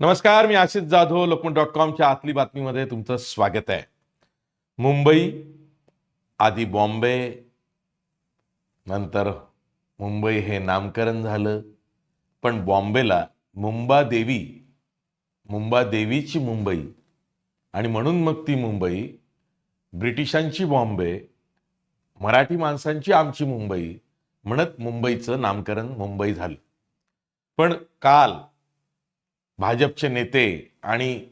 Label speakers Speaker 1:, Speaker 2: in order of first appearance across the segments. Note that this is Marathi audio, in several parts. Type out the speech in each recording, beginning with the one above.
Speaker 1: नमस्कार मी आशिष जाधव लोकमत डॉट कॉमच्या आतली बातमीमध्ये तुमचं स्वागत आहे. मुंबई आधी बॉम्बे नंतर मुंबई हे नामकरण झालं. पण बॉम्बेला मुंबादेवी मुंबादेवीची मुंबई आणि म्हणून मग ती मुंबई ब्रिटिशांची बॉम्बे मराठी माणसांची आमची मुंबई म्हणत मुंबईचं नामकरण मुंबई झालं. पण काल भाजपचे नेते आणि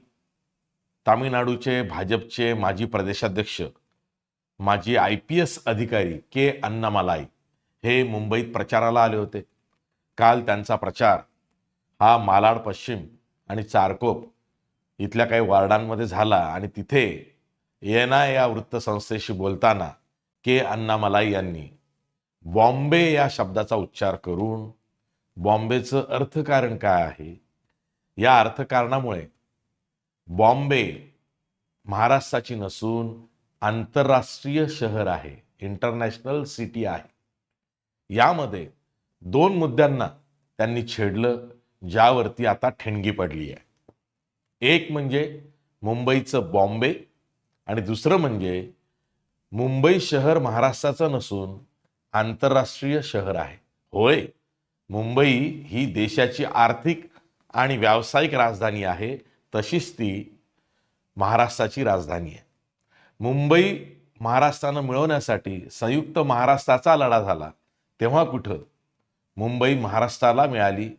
Speaker 1: तामिळनाडूचे भाजपचे माजी प्रदेशाध्यक्ष माजी आय पी एस अधिकारी के अण्णामालाई हे मुंबईत प्रचाराला आले होते. काल त्यांचा प्रचार हा मालाड पश्चिम आणि चारकोप इथल्या काही वार्डांमध्ये झाला आणि तिथे येना या वृत्तसंस्थेशी बोलताना के अन्नामलाई यांनी बॉम्बे या शब्दाचा उच्चार करून बॉम्बेचं अर्थकारण काय आहे? या अर्थकारणामुळे बॉम्बे महाराष्ट्राची नसून आंतरराष्ट्रीय शहर आहे इंटरनॅशनल सिटी आहे. यामध्ये दोन मुद्द्यांना त्यांनी छेडलं ज्यावरती आता ठिणगी पडली आहे. एक म्हणजे मुंबईचं बॉम्बे आणि दुसरं म्हणजे मुंबई शहर महाराष्ट्राचं नसून आंतरराष्ट्रीय शहर आहे. होय मुंबई ही देशाची आर्थिक आणि व्यावसायिक राजधानी आहे तशीच ती महाराष्ट्राची राजधानी आहे. मुंबई महाराष्ट्रानं मिळवण्यासाठी संयुक्त महाराष्ट्राचा लढा झाला. तेव्हा कुठं? मुंबई महाराष्ट्राला मिळाली.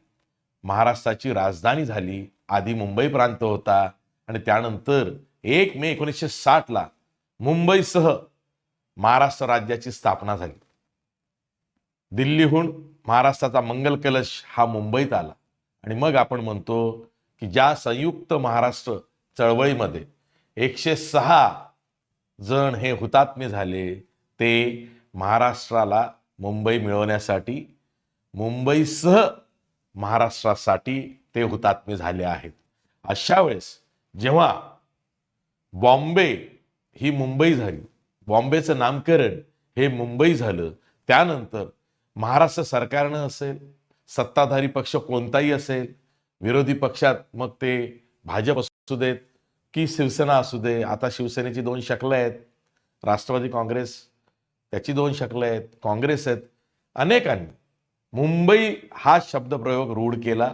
Speaker 1: महाराष्ट्राची राजधानी झाली. आधी मुंबई प्रांत होता आणि त्यानंतर एक मे एकोणीसशे साठला मुंबईसह महाराष्ट्र राज्याची स्थापना झाली. दिल्लीहून महाराष्ट्राचा मंगल कलश हा मुंबईत आला. आणि मग आपण म्हणतो की ज्या संयुक्त महाराष्ट्र चळवळीमध्ये एकशे सहा जण हे हुतात्मे झाले ते महाराष्ट्राला मुंबई मिळवण्यासाठी मुंबईसह महाराष्ट्रासाठी ते हुतात्मे झाले आहेत. अशा वेळेस जेव्हा बॉम्बे ही मुंबई झाली बॉम्बेचं नामकरण हे मुंबई झालं त्यानंतर महाराष्ट्र सरकारनं असेल सत्ताधारी पक्ष कोणताही असेल विरोधी पक्षात मग ते भाजप असू देत की शिवसेना असू दे आता शिवसेनेची दोन शकलं आहेत राष्ट्रवादी काँग्रेस त्याची दोन शकलं आहेत काँग्रेस आहेत अनेकांनी. मुंबई हा शब्दप्रयोग रूढ केला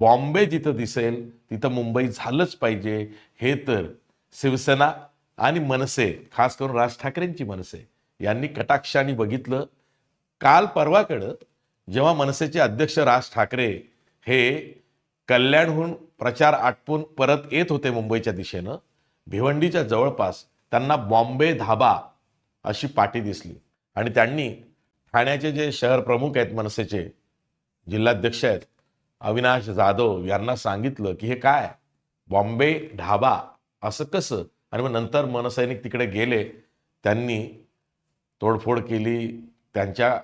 Speaker 1: बॉम्बे जिथं दिसेल तिथं मुंबई झालंच पाहिजे हे तर शिवसेना आणि मनसे खास करून राज ठाकरेंची मनसे यांनी कटाक्षाने बघितलं. काल परवाकडं जेव्हा मनसेचे अध्यक्ष राज ठाकरे हे कल्याणहून प्रचार आटपून परत येत होते मुंबईच्या दिशेनं भिवंडीच्या जवळपास त्यांना बॉम्बे धाबा अशी पाटी दिसली. आणि त्यांनी ठाण्याचे जे शहर प्रमुख आहेत मनसेचे जिल्हाध्यक्ष आहेत अविनाश जाधव यांना सांगितलं की हे काय? बॉम्बे ढाबा असं कसं? आणि मग नंतर मनसैनिक तिकडे गेले त्यांनी तोडफोड केली त्यांच्या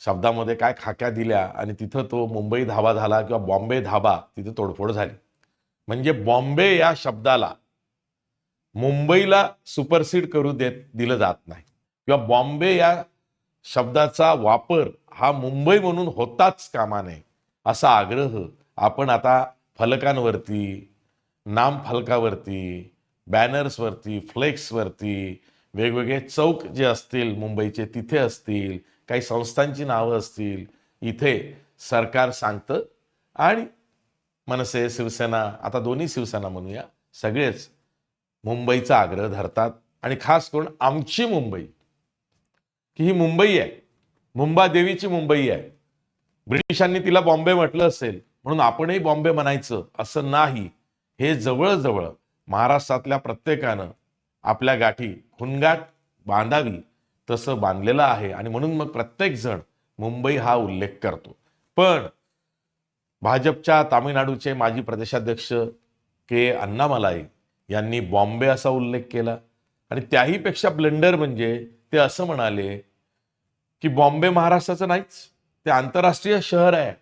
Speaker 1: शब्दामध्ये काय खाक्या दिल्या आणि तिथं तो मुंबई धाबा झाला किंवा बॉम्बे धाबा तिथे तोडफोड झाली. म्हणजे बॉम्बे या शब्दाला मुंबईला सुपरसीड करू देत दिलं जात नाही. किंवा बॉम्बे या शब्दाचा वापर हा मुंबई म्हणून होताच कामा नये असा आग्रह आपण आता फलकांवरती नाम फलकावरती बॅनर्सवरती फ्लेक्सवरती वेगवेगळे चौक जे असतील मुंबईचे तिथे असतील काही संस्थांची नावं असतील इथे सरकार सांगतं. आणि मनसे शिवसेना आता दोन्ही शिवसेना म्हणूया सगळेच मुंबईचा आग्रह धरतात. आणि खास करून आमची मुंबई की ही मुंबई आहे. मुंबादेवीची मुंबई आहे. ब्रिटिशांनी तिला बॉम्बे म्हटलं असेल म्हणून आपणही बॉम्बे म्हणायचं असं नाही. हे जवळजवळ महाराष्ट्रातल्या प्रत्येकानं आपल्या गाठी खुनगाट बांधावी. तसं बांधलेलं आहे आणि म्हणून मग प्रत्येक जण मुंबई हा उल्लेख करतो. पण भाजपच्या तामिळनाडूचे माजी प्रदेशाध्यक्ष के अण्णामलाई यांनी बॉम्बे असा उल्लेख केला. आणि त्याहीपेक्षा ब्लेंडर म्हणजे ते असं म्हणाले की बॉम्बे महाराष्ट्राचं नाहीच ते आंतरराष्ट्रीय शहर आहे.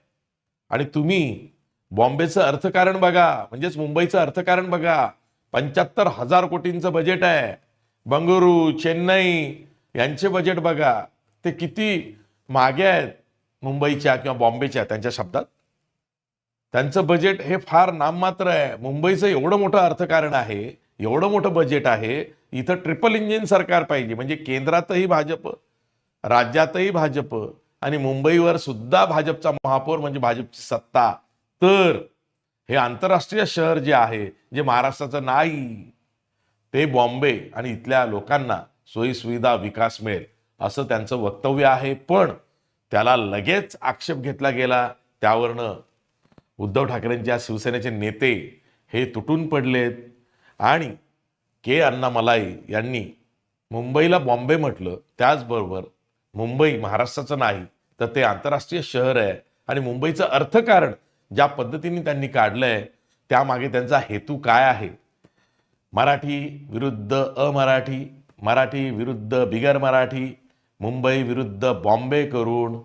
Speaker 1: आणि तुम्ही बॉम्बेचं अर्थकारण बघा म्हणजेच मुंबईचं अर्थकारण बघा. पंच्याहत्तर हजार कोटींचं बजेट आहे. बंगळुरू चेन्नई यांचे बजेट बघा. ते किती मागे आहेत मुंबईच्या किंवा बॉम्बेच्या त्यांच्या शब्दात? त्यांचं बजेट हे फार नाममात्र आहे. मुंबईचं एवढं मोठं अर्थकारण आहे एवढं मोठं बजेट आहे इथं ट्रिपल इंजिन सरकार पाहिजे. म्हणजे केंद्रातही भाजप राज्यातही भाजप आणि मुंबईवर सुद्धा भाजपचा महापौर म्हणजे भाजपची सत्ता. तर हे आंतरराष्ट्रीय शहर जे आहे जे महाराष्ट्राचं नाही ते बॉम्बे आणि इथल्या लोकांना सोयीसुविधा विकास मिळेल असं त्यांचं वक्तव्य आहे. पण त्याला लगेच आक्षेप घेतला गेला. त्यावरनं उद्धव ठाकरेंच्या शिवसेनेचे नेते हे तुटून पडलेत. आणि के. अण्णा मलाई यांनी मुंबईला बॉम्बे म्हटलं. त्याचबरोबर मुंबई महाराष्ट्राचं नाही तर ते आंतरराष्ट्रीय शहर आहे. आणि मुंबईचं अर्थकारण ज्या पद्धतीने त्यांनी काढलं आहे त्यामागे त्यांचा हेतू काय आहे? मराठी विरुद्ध अमराठी मराठी विरुद्ध बिगर मराठी मुंबई विरुद्ध बॉम्बे करून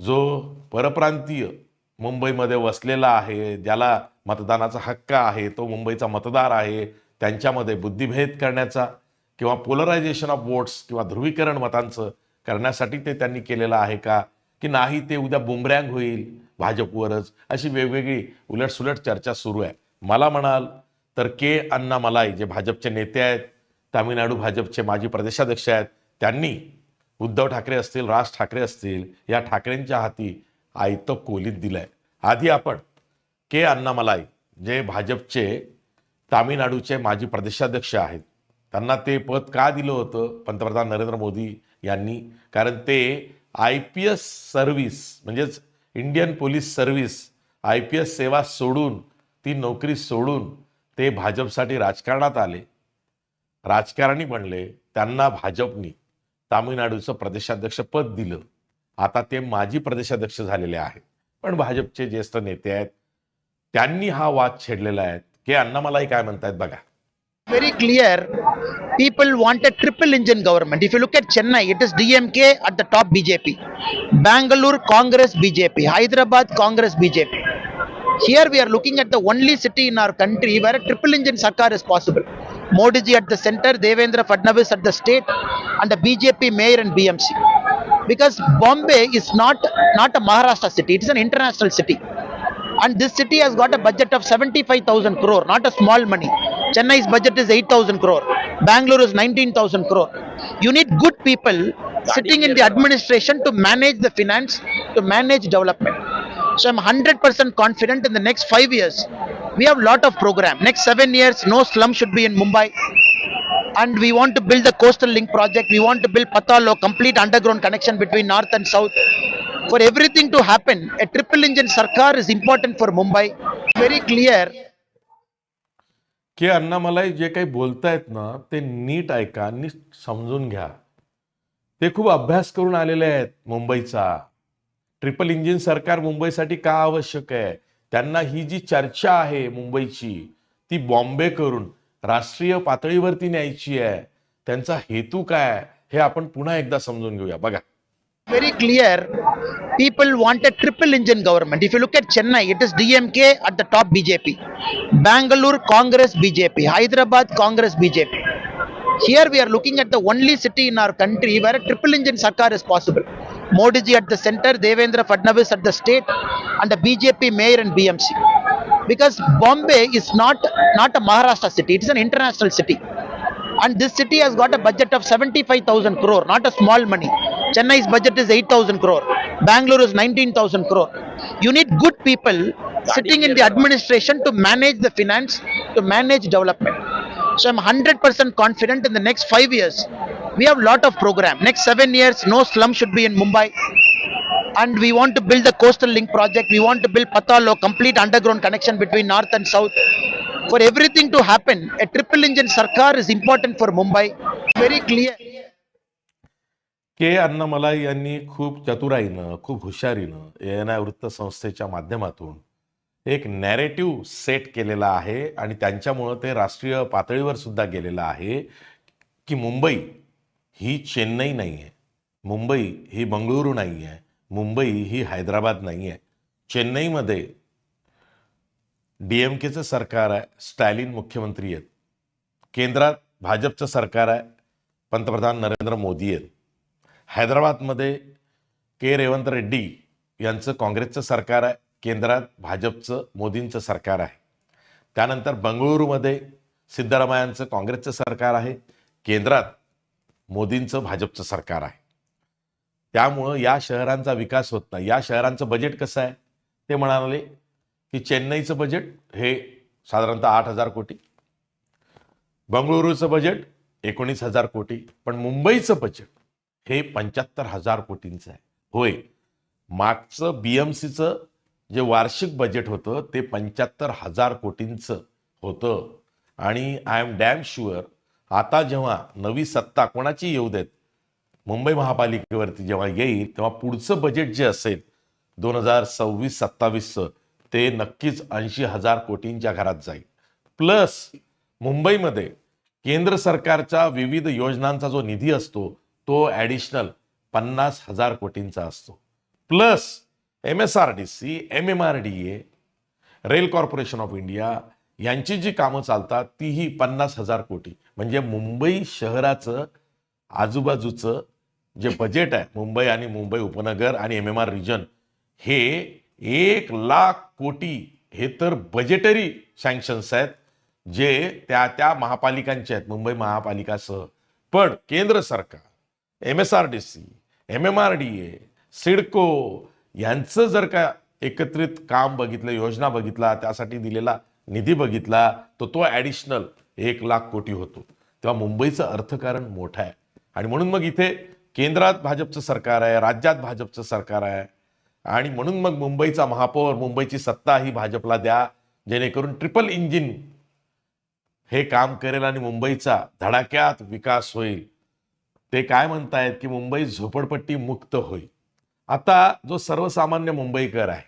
Speaker 1: जो परप्रांतीय मुंबईमध्ये वसलेला आहे ज्याला मतदानाचा हक्क आहे तो मुंबईचा मतदार आहे त्यांच्यामध्ये बुद्धिभेद करण्याचा किंवा पोलरायझेशन ऑफ वोट्स किंवा ध्रुवीकरण मतांचं करण्यासाठी ते त्यांनी केलेलं आहे का? की नाही ते उद्या बुमरँग होईल भाजपवरच? अशी वेगवेगळी उलटसुलट चर्चा सुरू आहे. मला म्हणाल तर के अण्णा मलाई जे भाजपचे नेते आहेत तामिळनाडू भाजपचे माजी प्रदेशाध्यक्ष आहेत. त्यांनी उद्धव ठाकरे असतील राज ठाकरे असतील या ठाकरेंच्या हाती आयतं कोलीत दिलंय. आधी आपण के अण्णा मलाई जे भाजपचे तामिळनाडूचे माजी प्रदेशाध्यक्ष आहेत त्यांना ते पद का दिलं होतं? पंतप्रधान नरेंद्र मोदी यांनी कारण ते आय पी एस सर्व्हिस म्हणजेच Indian police service I P S सेवा सोडून ती नोकरी सोडून ते भाजपसाठी राजकारणात आले. राजकारणी बनले त्यांना भाजपनी तामिळनाडूचं प्रदेशाध्यक्ष पद दिलं आता ते माजी प्रदेशाध्यक्ष झालेले आहेत पण भाजपचे ज्येष्ठ नेते आहेत त्यांनी हा वाद छेडलेला आहे की अण्णा मलाही काय म्हणतायत बघा
Speaker 2: very clear people want a triple engine government if you look at chennai it is dmk at the top bjp bangalore congress bjp hyderabad congress bjp here we are looking at the only city in our country where a triple engine sarkar is possible modi ji at the center devendra fadnavis at the state and the bjp mayor and bmc because bombay is not not a maharashtra city it is an international city. And this city has got a budget of 75000 crore not a small money. Chennai's budget is 8000 crore bangalore is 19000 crore. You need good people sitting in the administration to manage the finance to manage development so i'm 100% confident in the next five years we have lot of program next seven years no slum should be in mumbai and we want to build the coastal link project we want to build patalo complete underground connection between north and south for everything to happen a triple engine sarkar is important for mumbai very clear
Speaker 1: की अण्णामलाई जे काही बोलतायत ना ते नीट ऐका नीट समजून घ्या ते खूप अभ्यास करून आलेले आहेत मुंबईचा ट्रिपल इंजिन सरकार मुंबईसाठी का आवश्यक आहे? त्यांना ही जी चर्चा आहे मुंबईची ती बॉम्बे करून राष्ट्रीय पातळीवरती न्यायची आहे. त्यांचा हेतू काय हे आपण पुन्हा एकदा समजून घेऊया. बघा.
Speaker 2: Very clear people want a triple engine government if you look at Chennai it is DMK at the top BJP Bangalore Congress BJP Hyderabad Congress BJP here we are looking at the only city in our country where triple engine सरकार is possible modi ji at the center devendra fadnavis at the state and the bjp mayor and bmc because bombay is not not a maharashtra city it is an international city. And this city has got a budget of 75000 crore not a small money. Chennai's budget is 8000 crore bangalore is 19000 crore. You need good people sitting in the administration to manage the finance to manage development so i'm 100% confident in the next five years we have lot of program next seven years no slum should be in mumbai and we want to build the coastal link project we want to build patalo complete underground connection between north and south for everything to happen a triple engine sarkar is important for mumbai very clear
Speaker 1: K Annamalai यांनी खूप चतुराईनं खूप हुशारीनं एन आय वृत्तसंस्थेच्या माध्यमातून एक नॅरेटिव्ह सेट केलेला आहे आणि त्यांच्यामुळं ते राष्ट्रीय पातळीवर सुद्धा गेलेलं आहे की मुंबई ही चेन्नई नाही आहे मुंबई ही बंगळुरू नाही आहे मुंबई ही हैदराबाद नाही आहे चेन्नईमध्ये डी एम केचं सरकार आहे स्टॅलिन मुख्यमंत्री आहेत. केंद्रात भाजपचं सरकार आहे पंतप्रधान नरेंद्र मोदी आहेत. हैदराबादमध्ये के रेवंत रेड्डी यांचं काँग्रेसचं सरकार आहे केंद्रात भाजपचं मोदींचं सरकार आहे. त्यानंतर बंगळुरूमध्ये सिद्धरामय्यांचं काँग्रेसचं सरकार आहे. केंद्रात मोदींचं भाजपचं सरकार आहे. त्यामुळं या शहरांचा विकास होत नाही. या शहरांचं बजेट कसं आहे? ते म्हणाले की चेन्नईचं बजेट हे साधारणतः आठ हजार कोटी. बंगळुरूचं बजेट एकोणीस हजार कोटी. पण मुंबईचं बजेट हे पंच्याहत्तर हजार कोटींचं आहे. होय. मागचं बी एम सीचं जे वार्षिक बजेट होतं ते पंच्याहत्तर हजार कोटींचं होतं. आणि आय एम डॅम शुअर आता जेव्हा नवी सत्ता कोणाची येऊ देत? मुंबई महापालिकेवरती जेव्हा येईल तेव्हा पुढचं बजेट जे असेल दोन हजार सव्वीस सत्तावीसचं ते नक्कीच ऐंशी हजार कोटींच्या घरात जाईल. प्लस मुंबईमध्ये केंद्र सरकारच्या विविध योजनांचा जो निधी असतो तो ॲडिशनल पन्नास हजार कोटींचा असतो. Plus M S R D C M M R D A rail corporation of India यांची जी कामं चालतात तीही पन्नास हजार कोटी. म्हणजे मुंबई शहराचं आजूबाजूचं जे बजेट आहे मुंबई आणि मुंबई उपनगर आणि एम एम आर रिजन हे एक लाख कोटी. हे तर बजेटरी सँक्शन्स आहेत जे त्या त्या महापालिकांचे आहेत मुंबई महापालिकासह. पण केंद्र सरकार M S R D C M M R D A CIDCO यांचं जर का एकत्रित काम बघितलं योजना बघितला त्यासाठी दिलेला निधी बघितला तर तो ॲडिशनल एक लाख कोटी होतो. तेव्हा मुंबईचं अर्थकारण मोठं आहे. आणि म्हणून मग इथे केंद्रात भाजपचं सरकार आहे राज्यात भाजपचं सरकार आहे. आणि म्हणून मग मुंबईचा महापौर मुंबईची सत्ता ही भाजपला द्या जेणेकरून ट्रिपल इंजिन हे काम करेल आणि मुंबईचा धडाक्यात विकास होईल. ते काय म्हणतायत की मुंबई झोपडपट्टी मुक्त होईल. आता जो सर्वसामान्य मुंबईकर आहे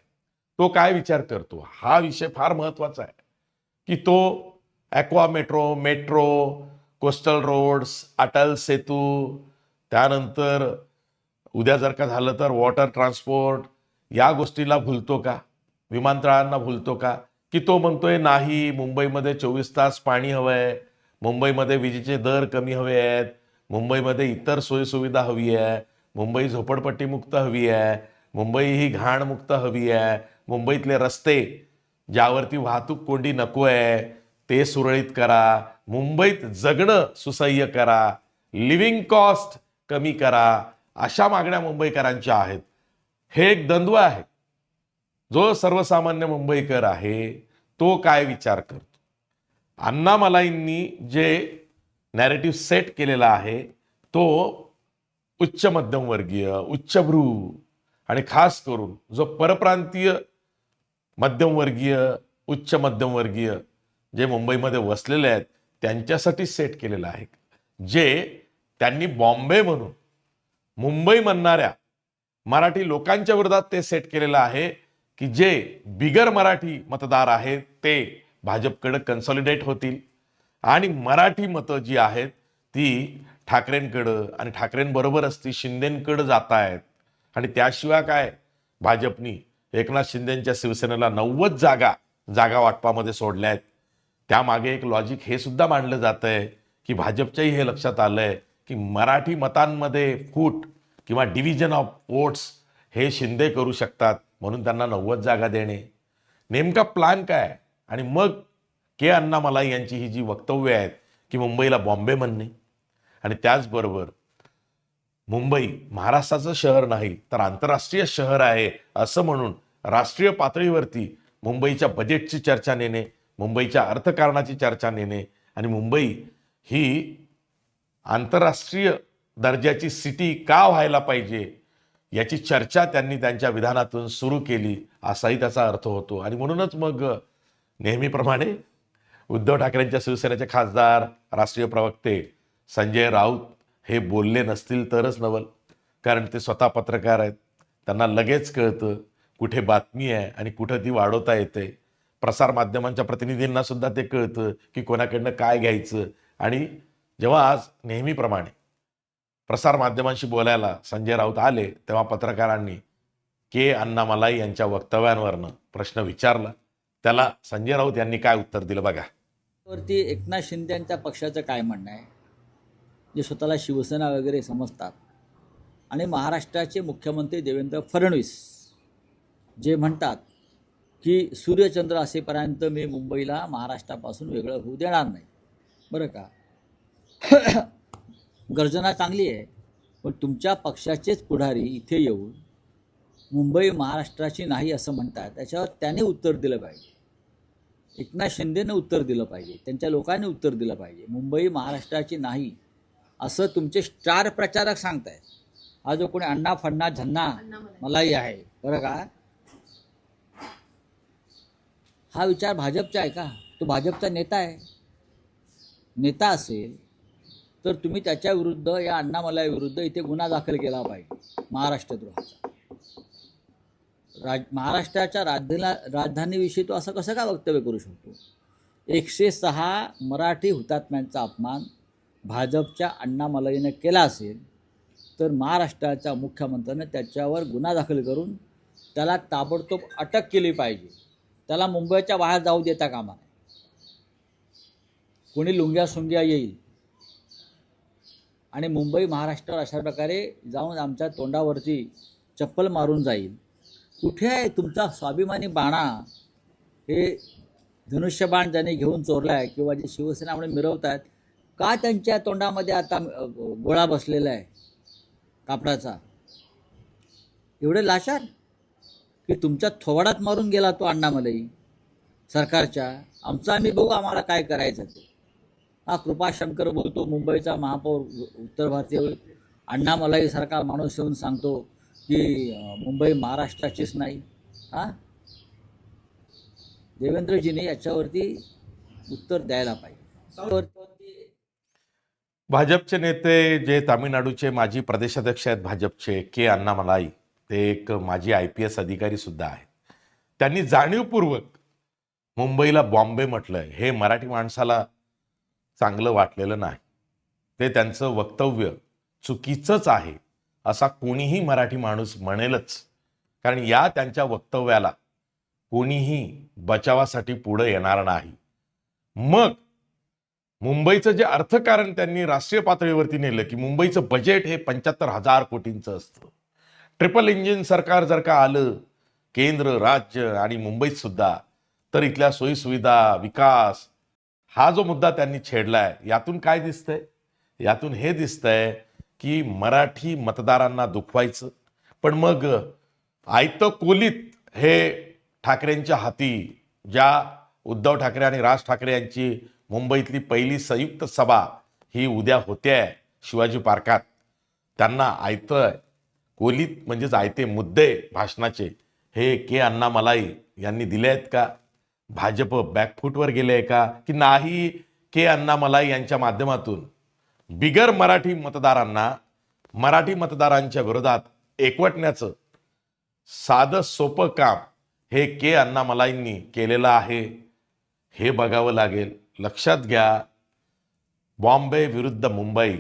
Speaker 1: तो काय विचार करतो? हा विषय फार महत्त्वाचा आहे की तो aqua metro metro coastal roads Atal Setu त्यानंतर उद्या जर का झालं तर वॉटर ट्रान्सपोर्ट या गोष्टीला भुलतो का? विमानतळांना भुलतो का? की तो म्हणतोय नाही मुंबईमध्ये चोवीस तास पाणी हवं आहे मुंबईमध्ये विजेचे दर कमी हवे आहेत मुंबईमध्ये इतर सोयीसुविधा हवी आहे मुंबई झोपडपट्टीमुक्त हवी आहे. मुंबई ही घाणमुक्त हवी आहे. मुंबईतले रस्ते ज्यावरती वाहतूक कोंडी नको आहे ते सुरळीत करा. मुंबईत जगणं सुसह्य करा. लिव्हिंग कॉस्ट कमी करा. अशा मागण्या मुंबईकरांच्या आहेत. हे एक द्वंद्व आहे. जो सर्वसामान्य मुंबईकर आहे तो काय विचार करतो? अण्णामलाईंनी जे नॅरेटिव्ह सेट केलेला आहे तो उच्च मध्यमवर्गीय उच्चभ्रू आणि खास करून जो परप्रांतीय मध्यमवर्गीय उच्च मध्यमवर्गीय जे मुंबईमध्ये वसलेले आहेत त्यांच्यासाठी सेट केलेलं आहे. जे त्यांनी बॉम्बे म्हणून मुंबई म्हणणाऱ्या मराठी लोकांच्या विरोधात ते सेट केलेलं आहे की जे बिगर मराठी मतदार आहेत ते भाजपकडे कन्सॉलिडेट होतील. आणि मराठी मतं जी आहेत ती ठाकरेंकडं आणि ठाकरेंबरोबरच ती शिंदेंकडं जात आहेत आणि त्याशिवाय काय? भाजपनी एकनाथ शिंदेंच्या शिवसेनेला नव्वद जागा जागा वाटपामध्ये सोडल्या आहेत त्यामागे एक लॉजिक हे सुद्धा मांडलं जात आहे की भाजपच्याही हे लक्षात आलंय की मराठी मतांमध्ये फूट किंवा डिव्हिजन ऑफ वोट्स हे शिंदे करू शकतात म्हणून त्यांना नव्वद जागा देणे. नेमका प्लॅन काय? आणि मग के अण्णामलाई यांची ही जी वक्तव्य आहेत की मुंबईला बॉम्बे म्हणणे. आणि त्याचबरोबर मुंबई महाराष्ट्राचं शहर नाही तर आंतरराष्ट्रीय शहर आहे असं म्हणून राष्ट्रीय पातळीवरती मुंबईच्या बजेटची चर्चा नेणे मुंबईच्या अर्थकारणाची चर्चा नेणे आणि मुंबई ही आंतरराष्ट्रीय दर्जाची सिटी का व्हायला पाहिजे याची चर्चा त्यांनी त्यांच्या विधानातून सुरू केली असाही त्याचा अर्थ होतो. आणि म्हणूनच मग नेहमीप्रमाणे उद्धव ठाकरेंच्या शिवसेनेचे खासदार राष्ट्रीय प्रवक्ते संजय राऊत हे बोलले नसतील तरच नवल. कारण ते स्वतः पत्रकार आहेत. त्यांना लगेच कळतं कुठे बातमी आहे आणि कुठं ती वाढवता येते. प्रसारमाध्यमांच्या प्रतिनिधींना सुद्धा ते कळतं की कोणाकडनं काय घ्यायचं. आणि जेव्हा आज नेहमीप्रमाणे प्रसारमाध्यमांशी बोलायला संजय राऊत आले तेव्हा पत्रकारांनी के अण्णामलाई यांच्या वक्तव्यांवरनं प्रश्न विचारला. त्याला संजय राऊत यांनी काय उत्तर दिलं बघा.
Speaker 3: वरती एकनाथ शिंदे यांच्या पक्षाचं काय म्हणणं आहे? जे स्वतःला शिवसेना वगैरे समजतात. आणि महाराष्ट्राचे मुख्यमंत्री देवेंद्र फडणवीस जे म्हणतात की सूर्यचंद्र असेपर्यंत मी मुंबईला महाराष्ट्रापासून वेगळं होऊ देणार नाही. बरं का? गर्जना चांगली आहे पण तुमच्या पक्षाचेच पुढारी इथे येऊन मुंबई महाराष्ट्राची नाही असं म्हणतात त्याच्यावर त्याने उत्तर दिलं पाहिजे. एकनाथ शिंदेनं उत्तर दिलं पाहिजे त्यांच्या लोकांनी उत्तर दिलं पाहिजे. मुंबई महाराष्ट्राची नाही असं तुमचे स्टार प्रचारक सांगतायत. हा जो कोणी अण्णा फण्णा झन्ना मलाही आहे. बरं का? हा विचार भाजपचा आहे का? तो भाजपचा नेता आहे. नेता असेल तर तुम्ही त्याच्या विरुद्ध या अण्णामलाई विरुद्ध इथे गुन्हा दाखल केला पाहिजे महाराष्ट्रद्रोहाचा राज महाराष्ट्राच्या राजधानीला राजधानीविषयी तो असं कसं का वक्तव्य करू शकतो? एकशे सहा मराठी हुतात्म्यांचा अपमान भाजपच्या अण्णामलाईनं केला असेल तर महाराष्ट्राच्या मुख्यमंत्र्यानं त्याच्यावर गुन्हा दाखल करून त्याला ताबडतोब अटक केली पाहिजे. त्याला मुंबईच्या बाहेर जाऊ देता कामा नये. कोणी लुंग्या सुंग्या येईल? आणि मुंबई महाराष्ट्र अशा प्रकारे जाऊन आमच्या तोंडावरती चप्पल मारून जाईल. कुठे आहे तुमचा स्वाभिमानी बाणा? हे धनुष्यबाण ज्याने घेऊन चोरला आहे किंवा जे शिवसेना म्हणून मिरवत आहेत का त्यांच्या तोंडामध्ये आता गोळा बसलेला आहे कापडाचा? एवढे लाशार? की तुमच्या थोबाडात मारून गेला तो अण्णामलई सरकारच्या. आमचा आम्ही बघू आम्हाला काय करायचं ते. हा कृपाशंकर बोलतो मुंबईचा महापौर उत्तर भारतीय अण्णामलाई सारखा माणूस येऊन सांगतो की मुंबई महाराष्ट्राचीच नाही. हा? देवेंद्रजीने याच्यावरती उत्तर द्यायला पाहिजे.
Speaker 1: भाजपचे नेते जे तामिळनाडूचे माजी प्रदेशाध्यक्ष आहेत भाजपचे के अण्णामलाई ते एक माजी आय पी एस अधिकारी सुद्धा आहेत. त्यांनी जाणीवपूर्वक मुंबईला बॉम्बे म्हटलंय. हे मराठी माणसाला चांगलं वाटलेलं नाही. ते त्यांचं वक्तव्य चुकीचंच आहे असा कोणीही मराठी माणूस म्हणेलच. कारण या त्यांच्या वक्तव्याला कोणीही बचावासाठी पुढे येणार नाही. मग मुंबईचं जे अर्थकारण त्यांनी राष्ट्रीय पातळीवरती नेलं की मुंबईचं बजेट हे पंच्याहत्तर हजार कोटींचं असतं. ट्रिपल इंजिन सरकार जर का आलं केंद्र राज्य आणि मुंबईत सुद्धा तर इथल्या सोयीसुविधा विकास हा जो मुद्दा त्यांनी छेडलाय यातून काय दिसतंय? यातून हे दिसतंय की मराठी मतदारांना दुखवायचं. पण मग आयतं कोलीत हे ठाकरेंच्या हाती ज्या उद्धव ठाकरे आणि राज ठाकरे यांची मुंबईतली पहिली संयुक्त सभा ही उद्या होते आहे शिवाजी पार्कात. त्यांना आयतं कोलीत म्हणजेच आयते मुद्दे भाषणाचे हे के अण्णामलाई यांनी दिले आहेत का? भाजप बॅकफूटवर गेले आहे का? की नाही के अण्णामलाई यांच्या माध्यमातून? बिगर मराठी मतदारांना मराठी मतदारांच्या विरोधात एकवटण्याचं साधं सोपं काम हे के अण्णामलाईंनी केलेलं आहे. हे बघावं लागेल. लक्षात घ्या बॉम्बे विरुद्ध मुंबई.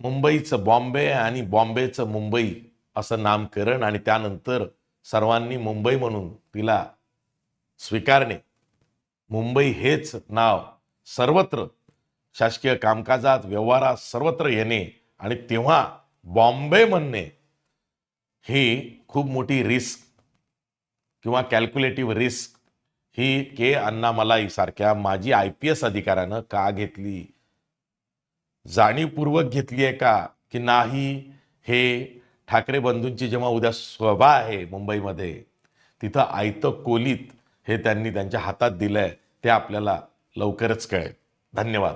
Speaker 1: मुंबईचं बॉम्बे आणि बॉम्बेचं मुंबई असं नामकरण आणि त्यानंतर सर्वांनी मुंबई म्हणून तिला स्वीकारणे. मुंबई हेच नाव. सर्वत्र शासकीय कामकाजात व्यवहारात सर्वत्र येणे आणि तेव्हा बॉम्बे म्हणणे ही खूप मोठी रिस्क किंवा कॅल्क्युलेटिव्ह रिस्क ही के अण्णामलाई सारख्या माजी आय पी एस अधिकाऱ्यानं का घेतली? जाणीवपूर्वक घेतली आहे का? की नाही? हे ठाकरे बंधूंची जेव्हा उद्या सभा आहे मुंबईमध्ये तिथं आयतं कोलीत हे त्यांनी त्यांच्या हातात दिलंय ते आपल्याला लवकरच कळेल. धन्यवाद.